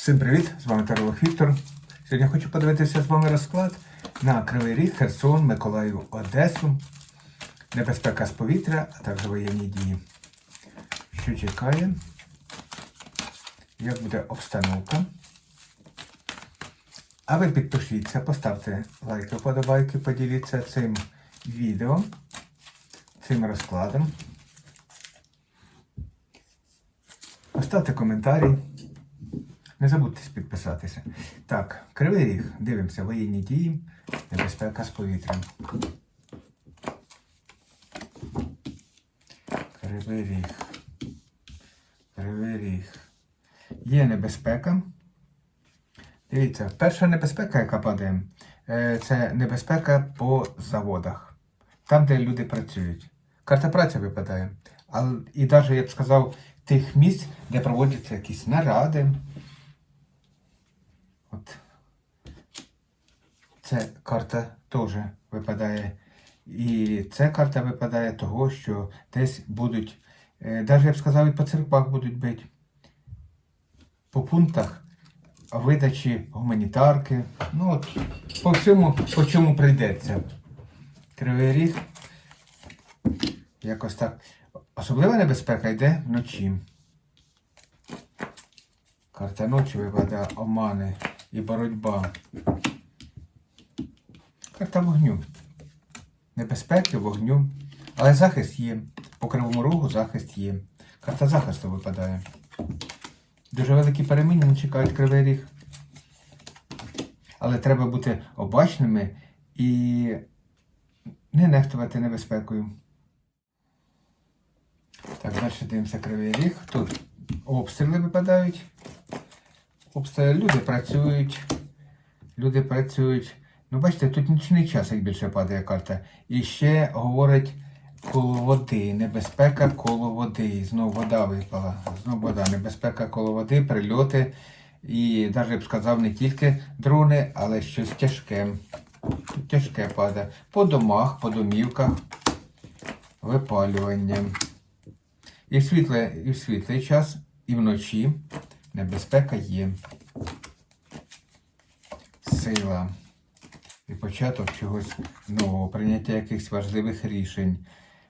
Всім привіт! З вами Таролог Віктор. Сьогодні хочу подивитися з вами розклад на Кривий Ріг, Херсон, Миколаїв, Одесу, небезпека з повітря, а також воєнні дії. Що чекає? Як буде обстановка? А ви підпишіться, поставте лайки, вподобайки, поділіться цим відео, цим розкладом. Поставте коментарі. Не забудьте підписатися. Так, Кривий Ріг. Дивимося воєнні дії, небезпека з повітрям. Кривий Ріг. Кривий Ріг. Є небезпека. Дивіться, перша небезпека, яка падає, е, це небезпека по заводах. Там, де люди працюють. Карта праці випадає. І навіть, я б сказав, тих місць, де проводяться якісь наради. От. Це карта теж випадає. І ця карта випадає того, що десь будуть, навіть я б сказав, і по церквах будуть бити. По пунктах видачі гуманітарки. Ну от, по всьому, по чому прийдеться. Кривий ріг. Якось так. Особлива небезпека йде вночі. Карта ночі випадає омани і боротьба. Карта вогню. Небезпеки, вогню. Але захист є. По кривому рогу захист є. Карта захисту випадає. Дуже великі переміни чекають кривий ріг. Але треба бути обачними і не нехтувати небезпекою. Так, далі дивимося кривий ріг. Тут обстріли випадають. Обстріли люди працюють. Люди працюють. Ну, бачите, тут нічний час, як більше падає карта. І ще говорить коло води. Небезпека коло води. Знову вода випала. Знову вода. Небезпека коло води, прильоти. І навіть б сказав, не тільки дрони, але щось тяжке. Тяжке падає. По домах, по домівках. Випалювання. І в, світле, і в світлий час, і вночі небезпека є. Сила. І початок чогось нового, прийняття якихось важливих рішень,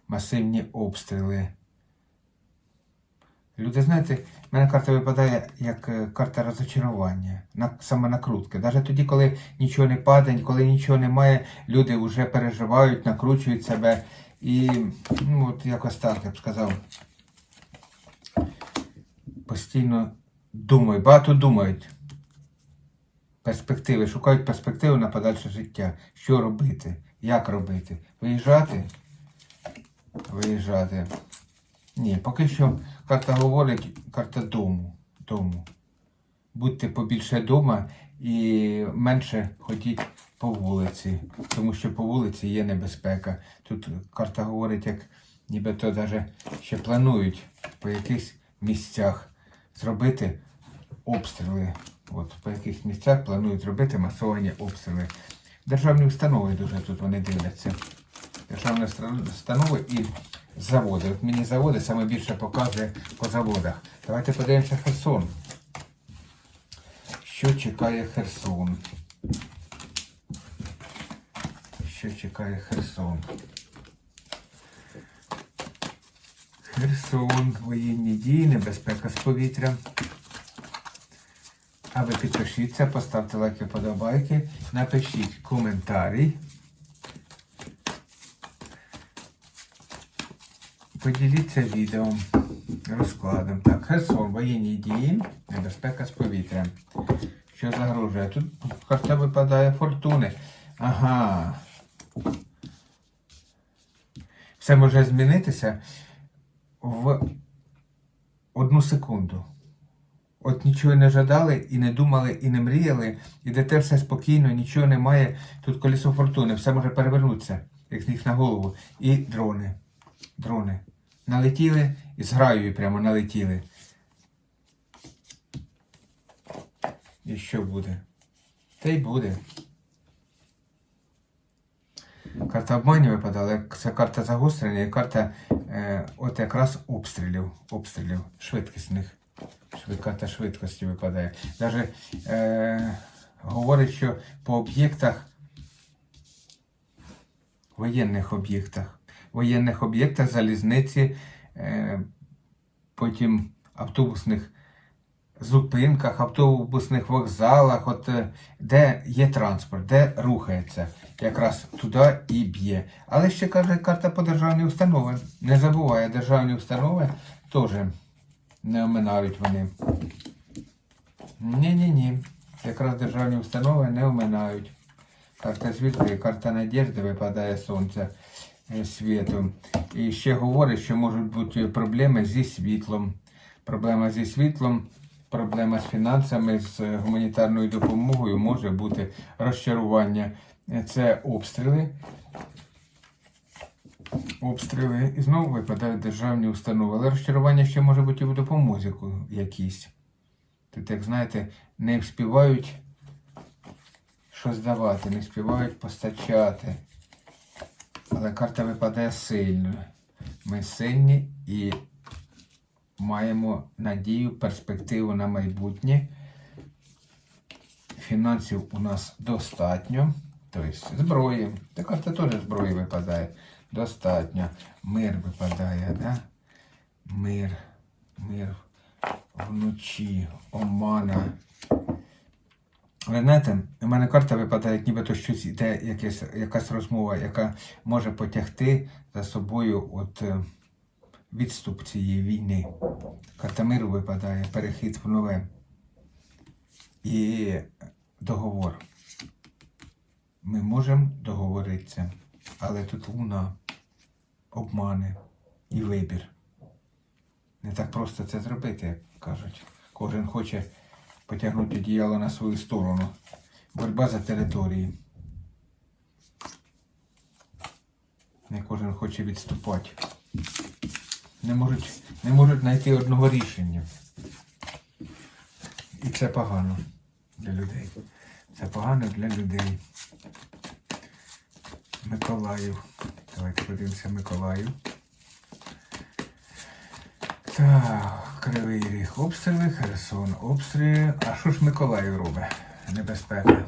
масивні обстріли. Люди, знаєте, в мене карта випадає як е, карта розочарування, на, саме накрутки. Навіть тоді, коли нічого не падає, коли нічого немає, люди вже переживають, накручують себе. І ну, от якось так, я б сказав постійно думають, багато думають. Перспективи, шукають перспективи на подальше життя. Що робити? Як робити? Виїжджати? Виїжджати. Ні, поки що карта говорить, карта дому. дому. Будьте побільше вдома і менше ходіть по вулиці, тому що по вулиці є небезпека. Тут карта говорить, як нібито навіть ще планують по якихось місцях зробити обстріли. От по яких місцях планують робити масовані обстріли. Державні установи дуже тут вони дивляться. Державні установи і заводи. От мені заводи саме більше показує по заводах. Давайте подивимося Херсон. Що чекає Херсон? Що чекає Херсон? Херсон, воєнні дії, небезпека з повітря. А ви підпишіться, поставте лайки, подобайки, напишіть коментарі. Поділіться відео розкладом. Так, Херсон, воєнні дії, небезпека з повітря. Що загрожує? Тут карта випадає фортуни. Ага. Все може змінитися в одну секунду. От нічого не жадали, і не думали, і не мріяли, ідете все спокійно, нічого немає. Тут колесо фортуни, все може перевернутися, як сніг на голову. І дрони. Дрони. Налетіли і з граю прямо налетіли. І що буде? Та й буде. Карта обманів випадала, це карта загострення і карта от якраз обстрілів, обстрілів, швидкісних. Швидка та швидкості випадає. Даже е, говорить, що по об'єктах, воєнних об'єктах, воєнних об'єктах залізниці, е, потім автобусних зупинках, автобусних вокзалах, от, е, де є транспорт, де рухається, якраз туди і б'є. Але ще каже карта по державній установи. Не забуває, державні установи теж не оминають вони. Ні-ні-ні. Якраз державні установи не оминають. Карта звізди, карта надіжди випадає сонце е, світу. І ще говорить, що можуть бути проблеми зі світлом. Проблема зі світлом, проблема з фінансами, з е, гуманітарною допомогою може бути розчарування. Це обстріли. Обстріли і знову випадають державні установи. Але розчарування ще може бути і в допомозі якійсь. Тут, як знаєте, не вспівають щось давати, не вспівають постачати. Але карта випадає сильно. Ми сильні і маємо надію, перспективу на майбутнє. Фінансів у нас достатньо. Тобто зброї. Та карта теж зброї випадає. Достатньо. Мир випадає, да? Мир. Мир вночі. Омана. Ви знаєте, у мене карта випадає, як нібито щось іде, якась, якась розмова, яка може потягти за собою от, е, відступ цієї війни. Карта миру випадає, перехід в нове. І договор. Ми можемо договоритися, але тут луна, обмани і вибір. Не так просто це зробити, як кажуть. Кожен хоче потягнути одіяло на свою сторону. Боротьба за території. Не кожен хоче відступати. Не можуть, не можуть знайти одного рішення. І це погано для людей. Це погано для людей. Миколаїв. Давайте подивимося Миколаїв. Так, Кривий Ріг обстріли, Херсон обстріли. А що ж Миколаїв робить? Небезпека.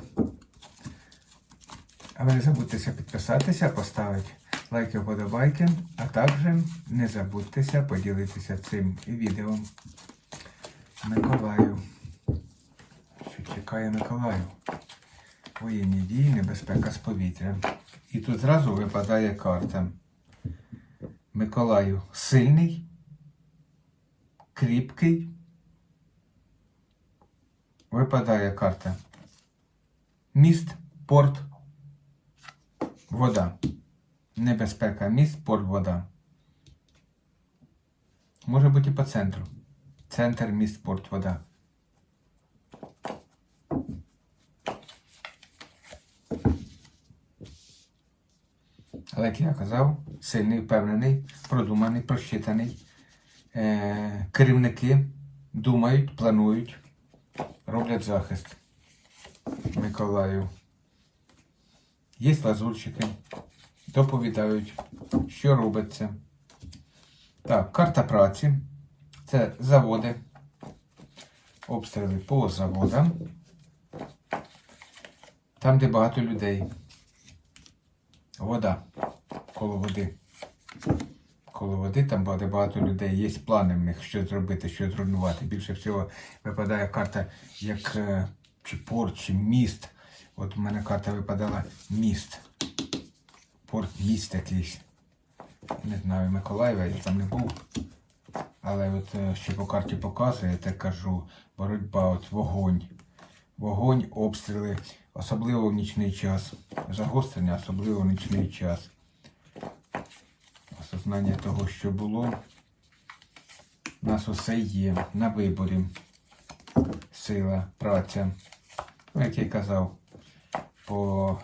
А ви не забудьтеся підписатися, поставити лайки, вподобайки, а також не забудьтеся поділитися цим відео. Миколаїв. Що чекає Миколаїв? Воєнні дії, небезпека з повітря. І тут зразу випадає карта. Миколаїв сильний, кріпкий. Випадає карта. Міст, порт, вода. Небезпека, міст, порт, вода. Може бути і по центру. Центр, міст, порт, вода. Але, як я казав, сильний, впевнений, продуманий, просчитаний. Е, керівники думають, планують, роблять захист Миколаїв. Є лазурчики, доповідають, що робиться. Так, карта праці. Це заводи, обстріли по заводам. Там, де багато людей. Вода коло води. Коло води там буде багато людей. Є плани в них, що зробити, що зруйнувати. Більше всього випадає карта як е, чи порт, чи міст. От у мене карта випадала міст. Порт міст якийсь. Не знаю, Миколаєва, я там не був. Але от е, що по карті показує, я те кажу, боротьба, от вогонь. Вогонь, обстріли, особливо в нічний час. Загострення, особливо в нічний час. Осознання того, що було. У нас усе є на виборі. Сила, праця. Ну, як я казав, по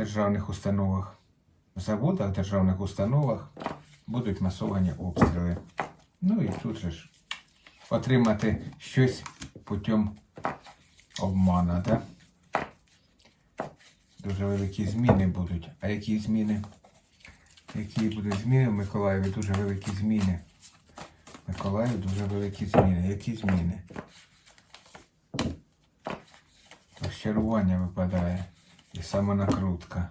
державних установах, В заводах, державних установах будуть масовані обстріли. Ну і тут же ж отримати щось путем обмана, да? Дуже великі зміни будуть. А які зміни? Які будуть зміни в Миколаєві? Дуже великі зміни. Миколаїв дуже великі зміни. Які зміни? Розчарування випадає. І самонакрутка.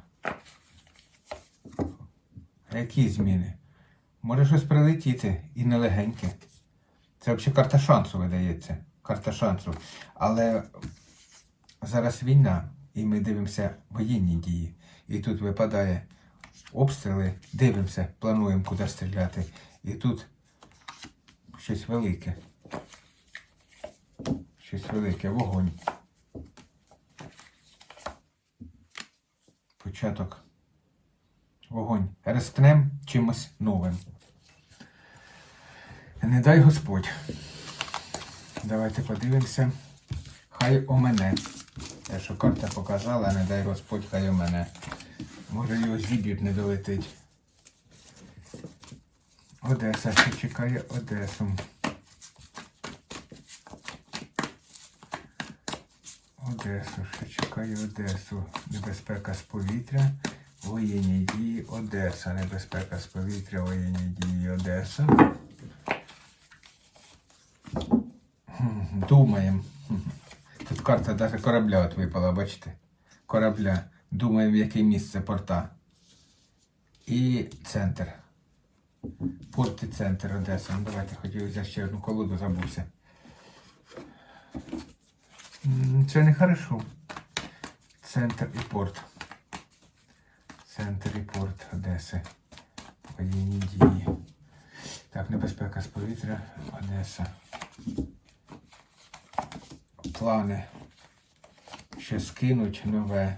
Які зміни? Може щось прилетіти і нелегеньке. Це взагалі карта шансу видається. Карта шансу. Але зараз війна, і ми дивимося воєнні дії. І тут випадає обстріли, дивимося, плануємо куди стріляти. І тут щось велике. Щось велике, вогонь. Початок. Вогонь. Рискнем чимось новим. Не дай Господь. Давайте подивимося. Хай о мене. Те, що карта показала, не дай Господь, хай о мене. Може його зіб'ють, не долетить. Одеса, що чекає Одесу. Одесу, що чекає Одесу. Небезпека з повітря. Воєнні дії Одеса. Небезпека з повітря, воєнні дії Одеса. Думаємо. Тут карта навіть корабля от випала, бачите? Корабля. Думаємо, яке місце порта. І центр. Порт і центр Одеса. Ну, давайте хотів взяти ще одну колоду, забувся. Це не хорошо. Центр і порт. Центр і порт Одеси. Воєнні дії. Так, небезпека з повітря, Одеса. Плани. Ще скинуть нове.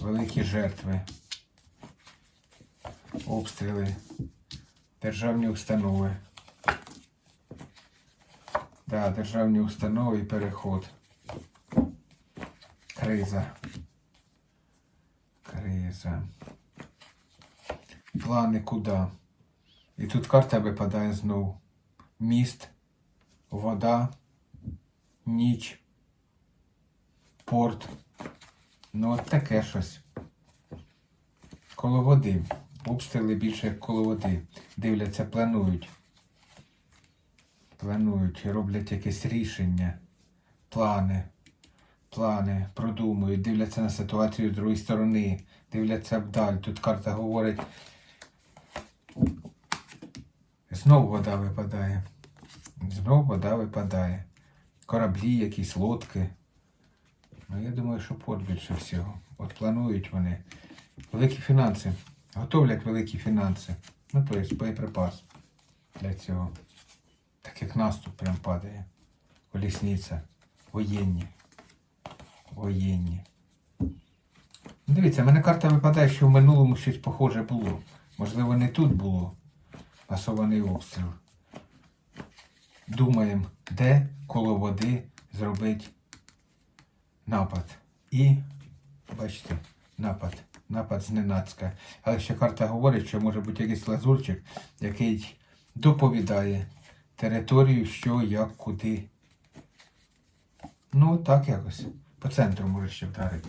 Великі жертви. Обстріли. Державні установи. Да, державні установи і переход. Криза. Криза. Плани куди? І тут карта випадає знову. Міст, вода, ніч, порт. Ну, от таке щось. Коло води. Обстріли більше як коло води. Дивляться, планують. Планують, роблять якесь рішення, плани, плани, продумують, дивляться на ситуацію з другої сторони, дивляться вдаль. Тут карта говорить. Знову вода випадає. Знову вода випадає. Кораблі, якісь лодки. Ну, я думаю, що порт більше всього. От планують вони. Великі фінанси. Готовлять великі фінанси. Ну, тобто боєприпас для цього. Так як наступ прям падає. Колісниця. Воєнні. Воєнні. Дивіться, мене карта випадає, що в минулому щось похоже було. Можливо, не тут було масований обстріл. Думаємо, де коло води зробити напад. І, бачите, напад. Напад зненацька. Але ще карта говорить, що може бути якийсь лазурчик, який доповідає територію, що, як, куди. Ну, так якось. По центру може ще вдарити.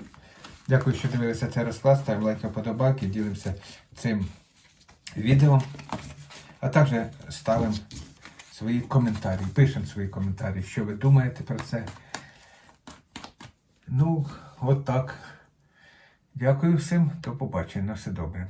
Дякую, що дивилися цей розклад. Ставимо лайк, подобайки, ділимося цим відео. А також ставимо свої коментарі, пишемо свої коментарі, що ви думаєте про це. Ну, от так. Дякую всім, до побачення, на все добре.